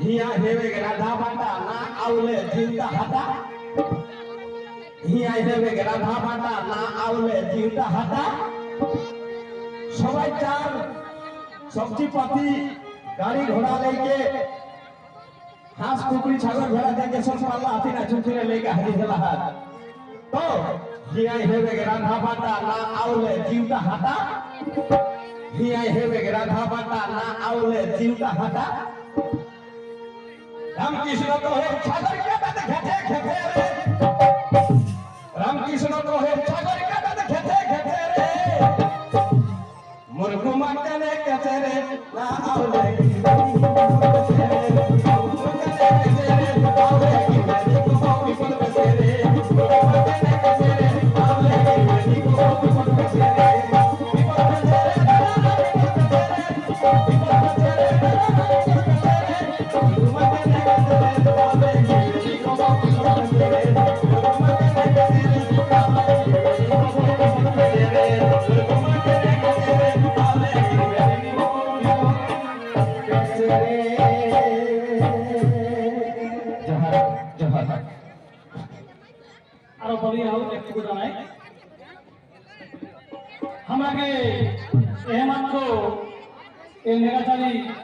হিয়া হেবে রাধা বাটা না আউলে চিন্তা হাটা হিয়া হেবে রাধা বাটা না আউলে চিন্তা হাটা। সবাই চার সবজি পাতি, গাড়ি ঘোড়া লেকে হাঁস, কুকুরি, ছাগল ভেড়া দেখে সব পাল্লা হাতি না চুচুরে লেকে হারি গেলা হাত। তো হিয়াই হেবে রাধা বাটা না আউলে চিন্তা হাটা। হিয়াই হেবে রাধা বাটা না আউলে চিন্তা হাটা। রামকৃষ্ণ কহে ছাগল কাটাতে খেতে খেতে না আরও বলি আও একটু জানাই। আমাকে এ মাত্র এই নেগাচারি